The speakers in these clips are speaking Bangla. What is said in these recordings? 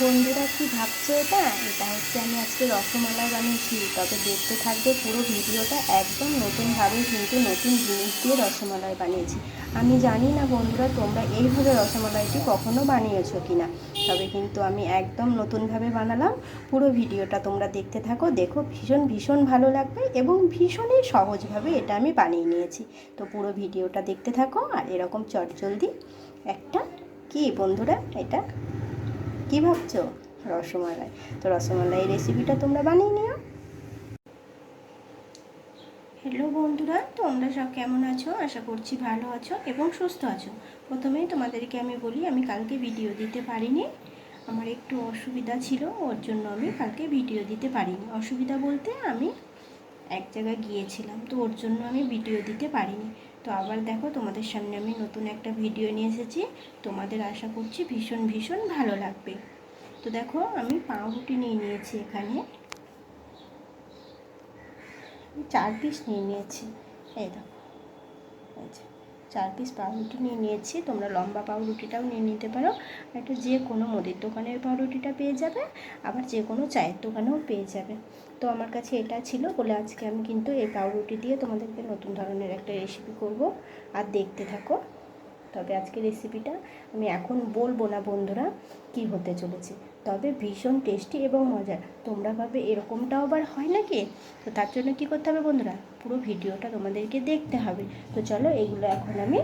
বন্ধুরা কি ভাবছ এটা? এটা হচ্ছে আমি আজকে রসমালাই বানিয়েছি। তবে দেখতে থাকবে পুরো ভিডিওটা একদম নতুনভাবে কিন্তু নতুন জিনিস দিয়ে রসমালাই বানিয়েছি। আমি জানি না বন্ধুরা, তোমরা এইভাবে রসমালাইটি কখনো বানিয়েছো কি না তবে কিন্তু আমি একদম নতুনভাবে বানালাম। পুরো ভিডিওটা তোমরা দেখতে থাকো, দেখো ভীষণ ভীষণ ভালো লাগবে এবং ভীষণই সহজভাবে এটা আমি বানিয়ে নিয়েছি। তো পুরো ভিডিওটা দেখতে থাকো আর এরকম চটজলদি একটা কি বন্ধুরা, এটা কি ভাবছ? রসমালাই। তো রসমালাই রেসিপিটা তোমরা বানিয়ে নিও। হ্যালো বন্ধুরা, তোমরা সব কেমন আছো? আশা করছি ভালো আছো এবং সুস্থ আছো। প্রথমেই তোমাদেরকে আমি বলি, আমি কালকে ভিডিও দিতে পারিনি। আমার একটু অসুবিধা ছিল, ওর জন্য আমি কালকে ভিডিও দিতে পারিনি। অসুবিধা বলতে আমি এক জায়গায় গিয়েছিলাম, তো ওর জন্য আমি ভিডিও দিতে পারিনি। তো আবার দেখো তোমাদের সামনে আমি নতুন একটা ভিডিও নিয়ে এসেছি। তোমাদের আশা করছি ভীষণ ভীষণ ভালো লাগবে। তো দেখো আমি পাউরুটি নিয়ে নিয়েছি এখানে। চার পিস নিয়ে নিয়েছি। এই দেখো। যে। চার পিস পাউরুটি নিয়ে নিয়েছি, তোমরা লম্বা পাউরুটিটাও নিয়ে নিতে পারো। একটা যে কোনো মুদির দোকানের পাউরুটিটা পেয়ে যাবে, আবার যে কোনো চায়ের দোকানেও পেয়ে যাবে। তো আমার কাছে এটা ছিল বলে আজকে আমি কিন্তু এই পাউরুটি দিয়ে তোমাদেরকে নতুন ধরনের একটা রেসিপি করব। আর দেখতে থাকো। তবে আজকে রেসিপিটা আমি এখন বলব না বন্ধুরা, কি হতে চলেছে। তবে ভীষণ টেস্টি এবং মজার। তোমরা ভাবে এরকমটাও আবার হয় নাকি? তো তার জন্য কি করতে হবে বন্ধুরা? পুরো ভিডিওটা তোমাদেরকে দেখতে হবে। তো চলো এগুলো এখন আমি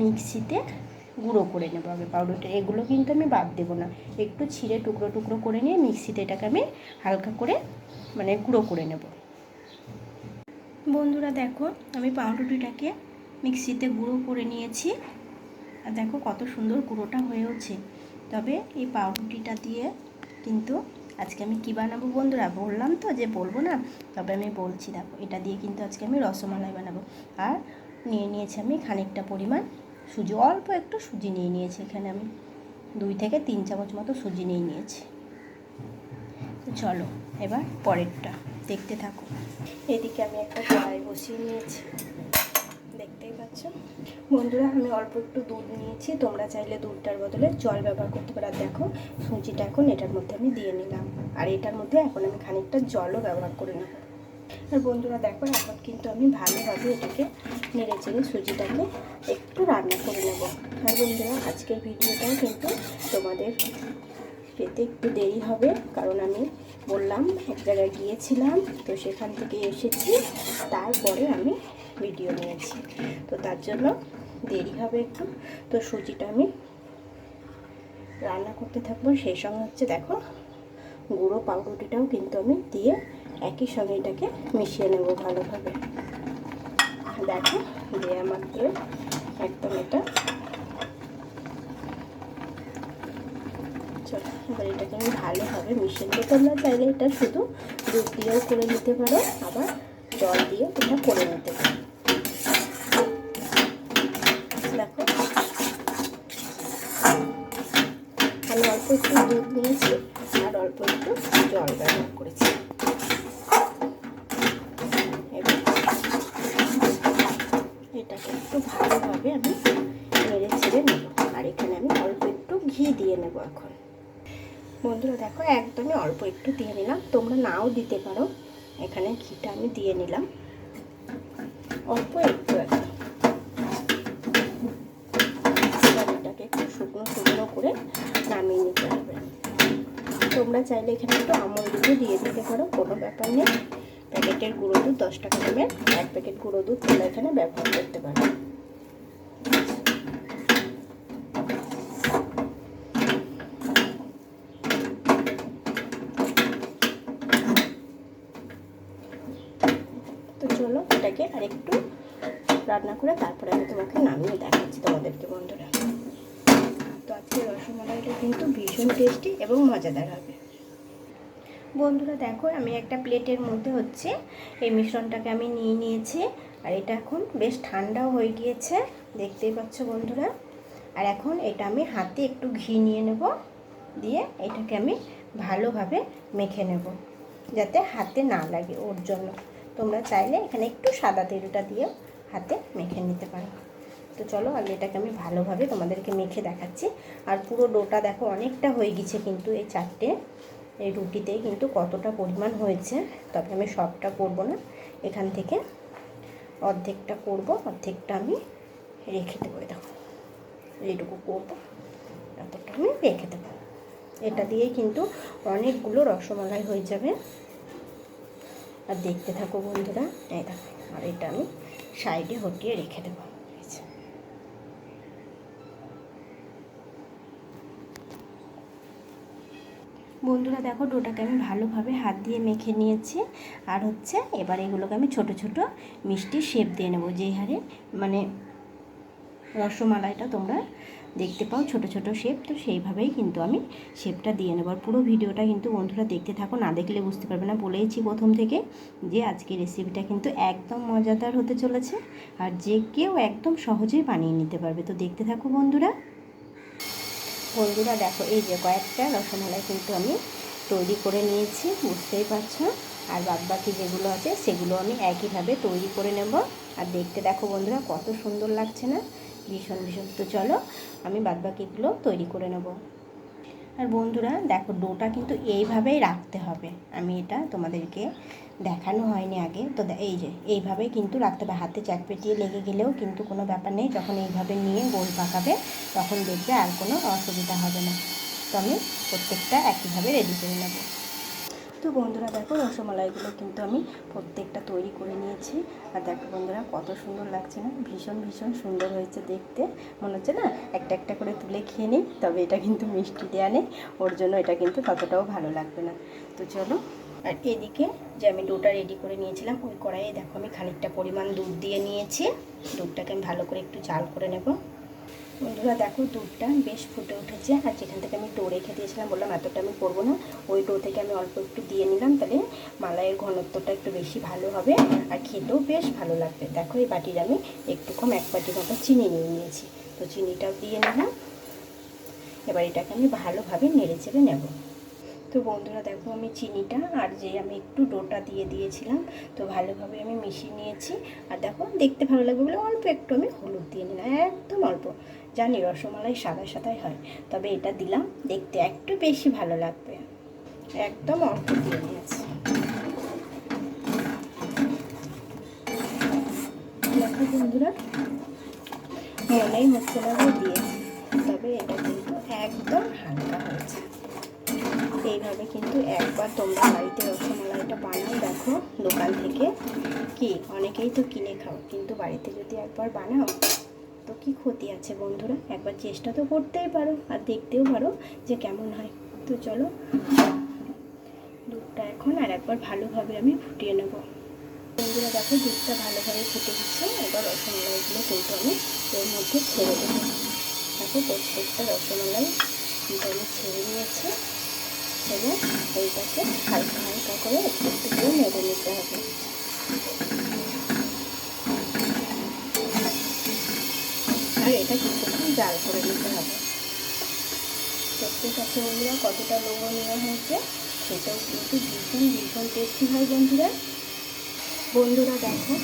মিক্সিতে গুঁড়ো করে নেব আগে পাউডারটা এগুলো কিন্তু আমি বাদ দেবো না। একটু ছিঁড়ে টুকরো টুকরো করে নিয়ে মিক্সিতে এটাকে আমি হালকা করে মানে গুঁড়ো করে নেব। বন্ধুরা দেখো, আমি পাউরুটিটাকে মিক্সিতে গুঁড়ো করে নিয়েছি। আর দেখো কত সুন্দর গুঁড়োটা হয়েওছে তবে এই পাউরুটিটা দিয়ে কিন্তু আজকে আমি কী বানাবো বন্ধুরা? বললাম তো যে বলব না, তবে আমি বলছি, দেখো, এটা দিয়ে কিন্তু আজকে আমি রসমালাই বানাবো। আর নিয়ে নিয়েছি আমি খানিকটা পরিমাণ সুজি, অল্প একটু সুজি নিয়ে নিয়েছি এখানে আমি। দুই থেকে তিন চামচ মতো সুজি নিয়ে নিয়েছি। তো চলো, এবার পরেরটা, দেখতে থাকো। এদিকে আমি একটা কড়াই বসিয়ে নিয়েছি। দেখতেই পাচ্ছ? বন্ধুরা, আমি অল্প একটু দুধ নিয়েছি। তোমরা চাইলে দুধটার বদলে জল ব্যবহার করতে পারো। দেখো সুজিটা এখন এটার মধ্যে আমি দিয়ে নিলাম। আর এটার মধ্যে এখন আমি খানিকটা জলও ব্যবহার করে নেব। আর বন্ধুরা, দেখো, এখন কিন্তু আমি ভালোভাবে এটাকে নেড়ে চেড়ে সুজিটাকে একটু রান্না করে নেব। আর বন্ধুরা, আজকের ভিডিওটাও কিন্তু তোমাদের পেতে একটু দেরি হবে, কারণ আমি বললাম এক জায়গায় গিয়েছিলাম, তো সেখান থেকে এসেছি, তারপরে আমি ভিডিও নিয়েছি। তো তার জন্য দেরি হবে একটু। তো সুজিটা আমি রান্না করতে থাকব। সেই সঙ্গে হচ্ছে দেখো, গুঁড়ো পাউরুটিটাও কিন্তু আমি দিয়ে একই সঙ্গে এটাকে মিশিয়ে নেব ভালোভাবে। দেখো, দিয়ে আমার দিয়ে একদম এটা। চলো, এবার এটাকে আমি ভালোভাবে মিশিয়ে নেব। তোমরা চাইলে এটা শুধু দুধ দিয়েও করে নিতে পারো, আবার জল দিয়ে তোমরা করে নিতে পারো দেখো আমি অল্প একটু দুধ নিয়েছি আর অল্প একটু জল ব্যবহার করেছি। এটাকে একটু ভালোভাবে আমি নেড়ে ছেড়ে নেব। আর এখানে আমি অল্প একটু ঘি দিয়ে নেব এখন। বন্ধুরা, দেখো, একদমই অল্প একটু দিয়ে নিলাম। তোমরা নাও দিতে পারো। এখানে ঘিটা আমি দিয়ে নিলাম। অল্প একটু একদম এবার এটাকে একটু শুকনো শুকনো করে নামিয়ে নিতে হবে তোমরা চাইলে এখানে একটু আমল দুধও দিয়ে দিতে পারো, কোনো ব্যাপার নেই। প্যাকেটের গুঁড়ো দুধ, দশ টাকা দামের এক প্যাকেট গুঁড়ো দুধ তোমরা এখানে ব্যবহার করতে পারো। তো চলো, এটাকে আরেকটু রান্না করে তারপরে আমি তোমাকে নামিয়ে দেখাচ্ছি, তোমাদেরকে বন্ধুরা। তো আজকে রসমালাইটা কিন্তু ভীষণ টেস্টি এবং মজাদার হবে। বন্ধুরা দেখো, আমি একটা প্লেটের মধ্যে হচ্ছে এই মিশ্রণটাকে আমি নিয়ে নিয়েছি। আর এটা এখন বেশ ঠান্ডাও হয়ে গিয়েছে, দেখতেই পাচ্ছ বন্ধুরা। আর এখন এটা আমি হাতে একটু ঘি নিয়ে নেব, দিয়ে এটাকে আমি ভালোভাবে মেখে নেব, যাতে হাতে না লাগে ওর জন্য। তোমরা চাইলে এখানে একটু সাদা তেলটা দিয়েও হাতে মেখে নিতে পারো। তো চলো, আগে এটাকে আমি ভালোভাবে তোমাদেরকে মেখে দেখাচ্ছি। আর পুরো ডোটা দেখো, অনেকটা হয়ে গেছে কিন্তু এই চারটে। এই রুটিতেই কিন্তু কতটা পরিমাণ হয়েছে, তবে আমি সবটা করব না। এখান থেকে অর্ধেকটা করব, অর্ধেকটা আমি রেখে দেবো দেখো। এইটুকু করব, এতটা আমি রেখে দেবো। এটা দিয়েই কিন্তু অনেকগুলো রসমালাই হয়ে যাবে। আর দেখতে থাকো বন্ধুরা, এই দেখো, আর এটা আমি সাইডে হটিয়ে রেখে দেবো এই যে। বন্ধুরা দেখো ডোটাকে আমি ভালোভাবে হাত দিয়ে মেখে নিয়েছি। আর হচ্ছে এবার এগুলোকে আমি ছোট ছোট মিষ্টি শেপ দিয়ে নেব। যেই হারে মানে রসমালাইটা তোমরা দেখতে পাও ছোট ছোট শেপ, তো সেইভাবেই কিন্তু আমি শেপটা দিয়ে নেব। আর পুরো ভিডিওটা কিন্তু বন্ধুরা দেখতে থাকো, না দেখলে বুঝতে পারবে না। বলেইছি প্রথম থেকে যে আজকে রেসিপিটা কিন্তু একদম মজাদার হতে চলেছে। আর যে কেউ একদম সহজেই বানিয়ে নিতে পারবে। তো দেখতে থাকো বন্ধুরা। বন্ধুরা, দেখো এই যে কয়েকটা রসমালাই কিন্তু আমি তৈরি করে নিয়েছি, বুঝতেই পারছ? আর বাদবাকি যেগুলো আছে, সেগুলো আমি একইভাবে তৈরি করে নেব। আর দেখতে দেখো বন্ধুরা, কত সুন্দর লাগছে না? ভীষণ ভীষণ। তো চলো, আমি বাদবাকিগুলো তৈরি করে নেব। আর বন্ধুরা, দেখো ডোটা কিন্তু এইভাবেই রাখতে হবে। আমি এটা তোমাদেরকে দেখানো হয়নি আগে। তো এই যে, এইভাবেই কিন্তু রাখতে হবে। হাতে চ্যাটপেটিয়ে পেটিয়ে লেগে গেলেও কিন্তু কোনো ব্যাপার নেই। যখন এইভাবে নিয়ে গোল পাকাবে, তখন দেখবে আর কোনো অসুবিধা হবে না। তো আমি প্রত্যেকটা একইভাবে রেডি করে নেব। তো বন্ধুরা দেখো, রসমালাইগুলো কিন্তু আমি প্রত্যেকটা তৈরি করে নিয়েছি। আর দেখো বন্ধুরা, কত সুন্দর লাগছে না? ভীষণ ভীষণ সুন্দর হয়েছে দেখতে। মনে হচ্ছে না, একটা একটা করে তুলে খেয়ে নিই, তবে এটা কিন্তু মিষ্টি দেওয়া নেই। ওর জন্য এটা কিন্তু ততটাও ভালো লাগবে না। তো চলো, আর এদিকে যে আমি ডোটা রেডি করে নিয়েছিলাম, ওই কড়াইয়ে দেখো আমি খানিকটা পরিমাণ দুধ দিয়ে নিয়েছি। দুধটাকে আমি ভালো করে একটু জাল করে নেব। বন্ধুরা, দেখো দুধটা বেশ ফুটে উঠেছে। আর যেখান থেকে আমি ডো রেখে দিয়েছিলাম, বললাম এতটা আমি করব না। ওই ডো থেকে আমি অল্প একটু দিয়ে নিলাম, তাহলে মালাইয়ের ঘনত্বটা একটু বেশি ভালো হবে আর খেতেও বেশ ভালো লাগবে। দেখো এই বাটির আমি একটু কম এক বাটি মতো চিনি নিয়ে নিয়েছি। তো চিনিটাও দিয়ে নিলাম। এবার এটাকে আমি ভালোভাবে নেড়ে চেড়ে নেব। তো বন্ধুরা, দেখো আমি চিনিটা আর যে আমি একটু ডোটা দিয়ে দিয়েছিলাম, তো ভালোভাবে আমি মিশিয়ে নিয়েছি। আর দেখো দেখতে ভালো লাগবে বলে অল্প একটু আমি হলুদ দিয়ে নিলাম, একদম অল্প। জানি, রসমালাই সাদা সাদাই হয়, তবে এটা দিলাম, দেখতে একটু বেশি ভালো লাগবে। একদম অল্প দিয়ে নিয়েছি বন্ধুরা মনেই হচ্ছে না দিয়েছি, তবে এটা কিন্তু একদম হালকা হয়েছে। এইভাবে কিন্তু একবার তোমরা বাড়িতে রসমালাইটা বানাও, দেখো দোকান থেকে কি, অনেকেই তো কিনে খাও, কিন্তু বাড়িতে যদি একবার বানাও তো কি ক্ষতি আছে বন্ধুরা? একবার চেষ্টা তো করতেই পারো আর দেখতেও পারো যে কেমন হয়। তো চলো, দুধটা এখন আর একবার ভালোভাবে আমি ফুটিয়ে নেব। বন্ধুরা দেখো দুধটা ভালোভাবে ফুটে দিচ্ছে এবার রসমালাইগুলো কিন্তু আমি এর মধ্যে ছেড়ে দেবো। দেখো প্রত্যেকটা রসমালাই কিন্তু আমি ছেড়ে নিয়েছি এবং এইটাকে হালকা হালকা করে একটু একটু করে নেড়ে নিতে হবে। আর এটা কিছুক্ষণ জাল করে নিতে হবে। দেখতে পাচ্ছ বন্ধুরা, কতটা লোভনীয় হয়েছে, সেটাও কিন্তু ভীষণ ভীষণ টেস্টি হয় বন্ধুরা। বন্ধুরা দেখো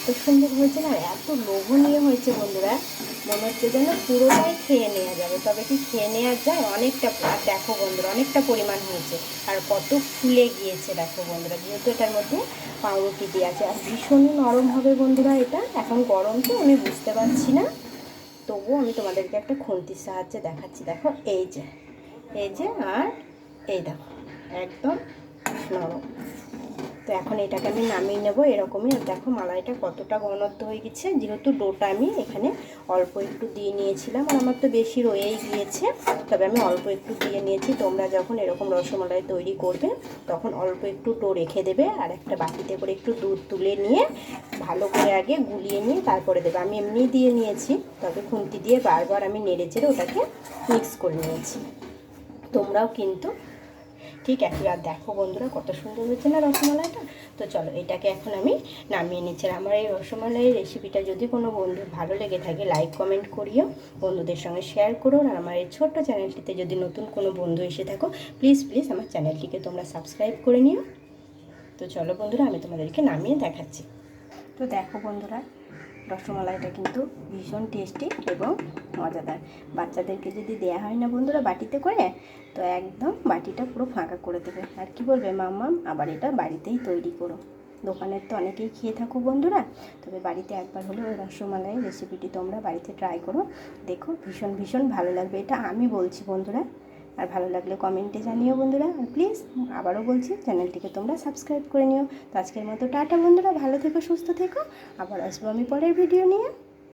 এত সুন্দর হয়েছে না? এত লোভনীয় হয়েছে বন্ধুরা। মনে হচ্ছে যেন পুরোটাই খেয়ে নেওয়া যাবে। তবে কি খেয়ে নেওয়া যায়? অনেকটা আর দেখো বন্ধুরা, অনেকটা পরিমাণ হয়েছে। আর কত ফুলে গিয়েছে, দেখো বন্ধুরা। যেহেতু এটার মধ্যে পাউরুটি দিয়ে আছে। আর ভীষণই নরম হবে বন্ধুরা এটা। এখন গরম তো, আমি বুঝতে পারছি না। তবুও আমি তোমাদেরকে একটা খুন্তির সাহায্যে দেখাচ্ছি। দেখো, এই যে এই যে, আর এই দেখো, একদম নরম। তো এখন এটাকে আমি নামিয়ে নেব এরকমই। দেখো মালাইটা কতটা ঘনত্ব হয়ে গেছে। যেহেতু ডোটা আমি এখানে অল্প একটু দিয়ে নিয়েছিলাম আর আমার তো বেশি রয়েই গিয়েছে। তবে আমি অল্প একটু দিয়ে নিয়েছি। তোমরা যখন এরকম রসমালাই তৈরি করবে, তখন অল্প একটু ডো রেখে দেবে আর একটা বাটিতে করে একটু দুধ তুলে নিয়ে ভালো করে আগে গুলিয়ে নিয়ে তারপরে দেবে। আমি এমনি দিয়ে নিয়েছি, তবে খুন্তি দিয়ে বারবার আমি নেড়ে চেড়ে ওটাকে মিক্স করে নিয়েছি। তোমরাও কিন্তু ঠিক একই। আর দেখো বন্ধুরা, কত সুন্দর হয়েছে না রসমালাইটা? তো চলো, এটাকে এখন আমি নামিয়ে নিচ্ছি। আমার এই রসমালাইয়ের রেসিপিটা যদি কোনো বন্ধুর ভালো লেগে থাকে লাইক কমেন্ট করিও। বন্ধুদের সঙ্গে শেয়ার করো। আর আমার এই ছোট্ট চ্যানেলটিতে যদি নতুন কোনো বন্ধু এসে থাকো প্লিজ প্লিজ আমার চ্যানেলটিকে তোমরা সাবস্ক্রাইব করে নিও। তো চলো বন্ধুরা, আমি তোমাদেরকে নামিয়ে দেখাচ্ছি। তো দেখো বন্ধুরা রসমালাইটা কিন্তু ভীষণ টেস্টি এবং মজাদার। বাচ্চাদেরকে যদি দেয়া হয় না বন্ধুরা বাটিতে করে, তো একদম বাটিটা পুরো ফাঁকা করে দেবে। আর কি বলবে মাম্মাম আবার এটা বাড়িতেই তৈরি করো। দোকানের তো অনেকেই খেয়ে থাকো বন্ধুরা, তবে বাড়িতে একবার হলেও ওই রসমালাই রেসিপিটি তোমরা বাড়িতে ট্রাই করো। দেখো, ভীষণ ভীষণ ভালো লাগবে। এটা আমি বলছি বন্ধুরা আর ভালো লাগলে কমেন্টে জানিও বন্ধুরা। আর প্লিজ আবারও বলছি চ্যানেলটিকে তোমরা সাবস্ক্রাইব করে নিও। তো আজকের মতো টাটা বন্ধুরা, ভালো থেকো, সুস্থ থেকো। আবার আসব আমি পরের ভিডিও নিয়ে।